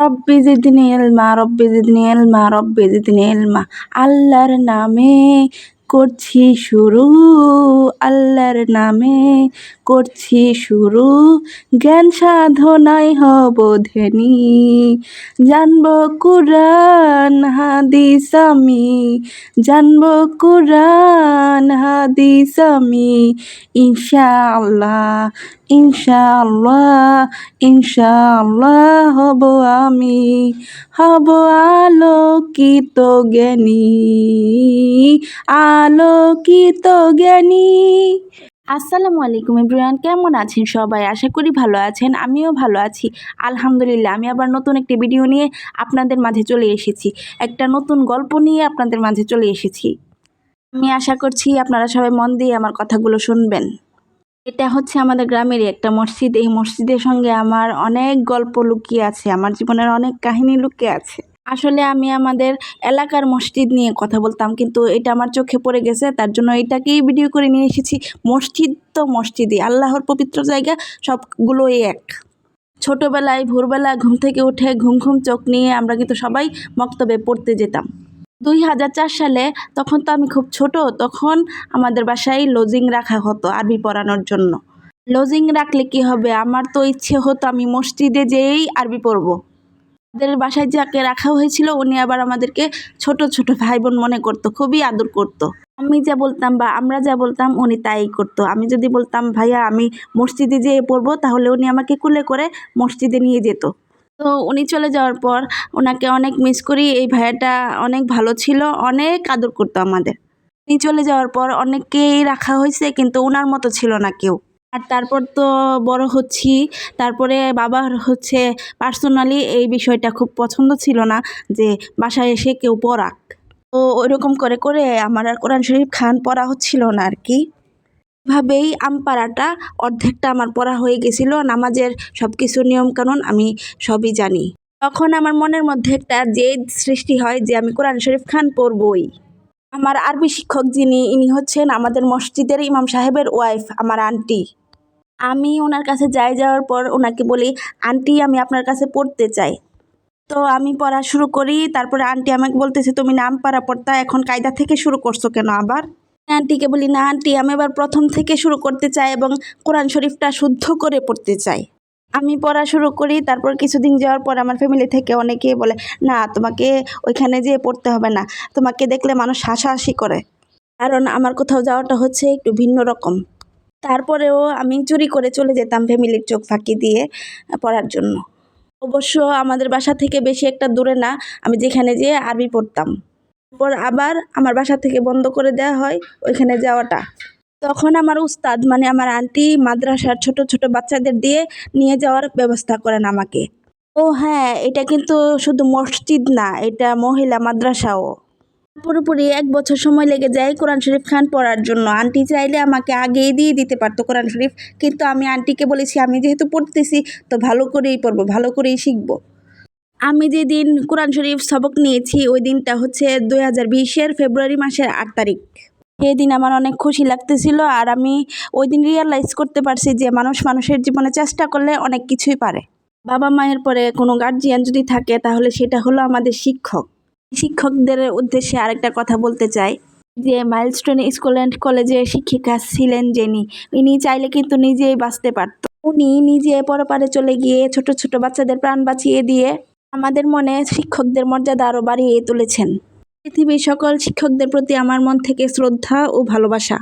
রব্বি জিদনি এলমা রব্বি জিদনি এলমা রব্বি জিদনি এলমা আল্লাহর নামে করছি শুরু, আল্লাহর নামে করছি শুরু। জ্ঞান সাধনায় হব ধেনি জানব কুরআন, হাদিস আমি। জানব কুরআন, হাদিস আমি। ইনশাআল্লাহ ইনশাআল্লাহ ইনশাআল্লাহ হব আমি। হব আলোকিত জ্ঞানী। আলোকিত জ্ঞানী। আসসালামু আলাইকুম ইব্রাহিম কেমন আছেন সবাই? আশা করি ভালো আছেন, আমিও ভালো আছি। আলহামদুলিল্লাহ, আমি আবার নতুন একটি ভিডিও নিয়ে আপনাদের মাঝে চলে এসেছি। একটা নতুন গল্প নিয়ে আপনাদের মাঝে চলে এসেছি। আমি আশা করছি আপনারা সবাই মন দিয়ে আমার কথাগুলো শুনবেন। এটা হচ্ছে আমাদের গ্রামেরই একটা মসজিদ। এই মসজিদের সঙ্গে আমার অনেক গল্প লুকিয়ে আছে, আমার জীবনের অনেক কাহিনী লুকিয়ে আছে। আসলে আমি আমাদের এলাকার মসজিদ নিয়ে কথা বলতাম, কিন্তু এটা আমার চোখে পড়ে গেছে, তার জন্য এটাকেই ভিডিও করে নিয়ে এসেছি। মসজিদ তো মসজিদই, আল্লাহর পবিত্র জায়গা, সবগুলোই এক। ছোটোবেলায়, ভোরবেলা ঘুম থেকে উঠে ঘুম ঘুম চোখ নিয়ে আমরা কিন্তু সবাই মক্তবে পড়তে যেতাম। দুই হাজার চার সালে তখন তো আমি খুব ছোট, তখন আমাদের বাসায় লজিং রাখা হতো আরবি পড়ানোর জন্য। লজিং রাখলে কি হবে? আমার তো ইচ্ছে হতো আমি মসজিদে যেয়েই আরবি পড়ব। আমাদের বাসায় যাকে রাখা হয়েছিল, উনি আবার আমাদেরকে ছোট ছোট ভাই বোন মনে করতো, খুবই আদর করতো। আমি যা বলতাম বা আমরা যা বলতাম, উনি তাই করতো। আমি যদি বলতাম, ভাইয়া, আমি মসজিদে যেয়ে পড়ব, তাহলে উনি আমাকে কুলে করে মসজিদে নিয়ে যেত। তো উনি চলে যাওয়ার পর ওনাকে অনেক মিস করি। এই ভাইয়াটা অনেক ভালো ছিল, অনেক আদর করতো আমাদের। উনি চলে যাওয়ার পর অনেককেই রাখা হয়েছে, কিন্তু ওনার মতো ছিল না কেউ। আর তারপর তো বড় হচ্ছি। তারপরে বাবার হচ্ছে পার্সোনালি এই বিষয়টা খুব পছন্দ ছিল না যে বাসায় এসে কেউ পড়াক। তো ওইরকম করে করে আমার আর কোরআন শরীফ খান পড়া হচ্ছিল না আর কি। এভাবেই আমপাড়াটা অর্ধেকটা আমার পড়া হয়ে গেছিল। নামাজের সব কিছু নিয়মকানুন আমি সবই জানি। তখন আমার মনের মধ্যে একটা জেদ সৃষ্টি হয় যে আমি কোরআন শরীফ খান পড়বই। আমার আরবি শিক্ষক যিনি, ইনি হচ্ছেন আমাদের মসজিদের ইমাম সাহেবের ওয়াইফ আমার আন্টি আমি ওনার কাছে যাই যাওয়ার পর ওনাকে বলি, আন্টি, আমি আপনার কাছে পড়তে চাই। তো আমি পড়া শুরু করি, তারপরে আন্টি আমাকে বলতেছে, তুমি নাম পাড়া পড়তা, এখন কায়দা থেকে শুরু করছ কেন আবার? আন্টিকে বলি, না আন্টি, আমি এবার প্রথম থেকে শুরু করতে চাই এবং কোরআন শরীফটা শুদ্ধ করে পড়তে চাই। আমি পড়া শুরু করি, তারপর কিছুদিন যাওয়ার পর আমার ফ্যামিলি থেকে অনেকেই বলে, না, তোমাকে ওইখানে যেয়ে পড়তে হবে না, তোমাকে দেখলে মানুষ হাসাহাসি করে। কারণ আমার কোথাও যাওয়াটা হচ্ছে একটু ভিন্ন রকম। তারপরেও আমি চুরি করে চলে যেতাম ফ্যামিলির চোখ ফাঁকি দিয়ে পড়ার জন্য। অবশ্য আমাদের বাসা থেকে বেশি একটা দূরে না, আমি যেখানে যেয়ে আরবি পড়তাম। তারপর আবার আমার বাসা থেকে বন্ধ করে দেওয়া হয় ওইখানে যাওয়াটা। তখন আমার উস্তাদ মানে আমার আন্টি, মাদ্রাসার ছোট ছোট বাচ্চাদের দিয়ে নিয়ে যাওয়ার ব্যবস্থা করেন আমাকে। ও হ্যাঁ এটা কিন্তু শুধু মসজিদ না, এটা মহিলা মাদ্রাসাও। পুরোপুরি এক বছর সময় লেগে যায় কোরআন শরীফ খান পড়ার জন্য। আন্টি চাইলে আমাকে আগেই দিয়ে দিতে পারতো কোরআন শরীফ, কিন্তু আমি আন্টিকে বলেছি, আমি যেহেতু পড়তেছি, তো ভালো করেই পড়ব, ভালো করেই শিখব। আমি যেদিন কোরআন শরীফ সবক নিয়েছি, ওই দিনটা হচ্ছে দুই হাজার বিশের ফেব্রুয়ারি মাসের আট তারিখ। সেই দিন আমার অনেক খুশি লাগতেছিল, আর আমি ওই দিন রিয়েলাইজ করতে পারছি যে মানুষ মানুষের জীবনে চেষ্টা করলে অনেক কিছুই পারে। বাবা মায়ের পরে কোনো গার্জিয়ান যদি থাকে, তাহলে সেটা হলো আমাদের শিক্ষক। শিক্ষকদের উদ্দেশ্যে আরেকটা কথা বলতে চাই, যে মাইলস্টোন স্কুল অ্যান্ড কলেজে শিক্ষিকা ছিলেন যিনি, ইনি চাইলে কিন্তু নিজেই বাঁচতে পারত। উনি নিজে পরপারে চলে গিয়ে ছোট ছোট বাচ্চাদের প্রাণ বাঁচিয়ে দিয়ে আমাদের মনে শিক্ষকদের মর্যাদা আরও বাড়িয়ে তুলেছেন। পৃথিবীর সকল শিক্ষকদের প্রতি আমার মন থেকে শ্রদ্ধা ও ভালোবাসা।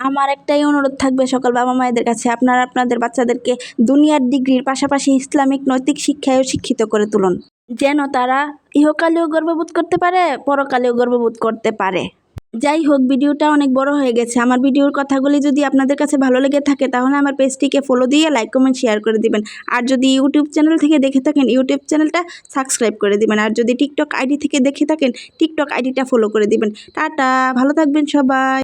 আমার একটাই অনুরোধ থাকবে সকল বাবা মায়েদের কাছে, আপনারা আপনাদের বাচ্চাদেরকে দুনিয়ার ডিগ্রির পাশাপাশি ইসলামিক নৈতিক শিক্ষায়ও শিক্ষিত করে তুলুন। যেন তারা ইহকালেও গর্ববোধ করতে পারে, পরকালেও গর্ববোধ করতে পারে। যাই হোক, ভিডিওটা অনেক বড় হয়ে গেছে। আমার ভিডিওর কথাগুলি যদি আপনাদের কাছে ভালো লেগে থাকে, তাহলে আমার পেজটিকে ফলো দিয়ে লাইক কমেন্ট শেয়ার করে দিবেন। আর যদি ইউটিউব চ্যানেল থেকে দেখে থাকেন ইউটিউব চ্যানেলটা সাবস্ক্রাইব করে দিবেন। আর যদি টিকটক আইডি থেকে দেখে থাকেন টিকটক আইডিটা ফলো করে দিবেন। টাটা, ভালো থাকবেন সবাই।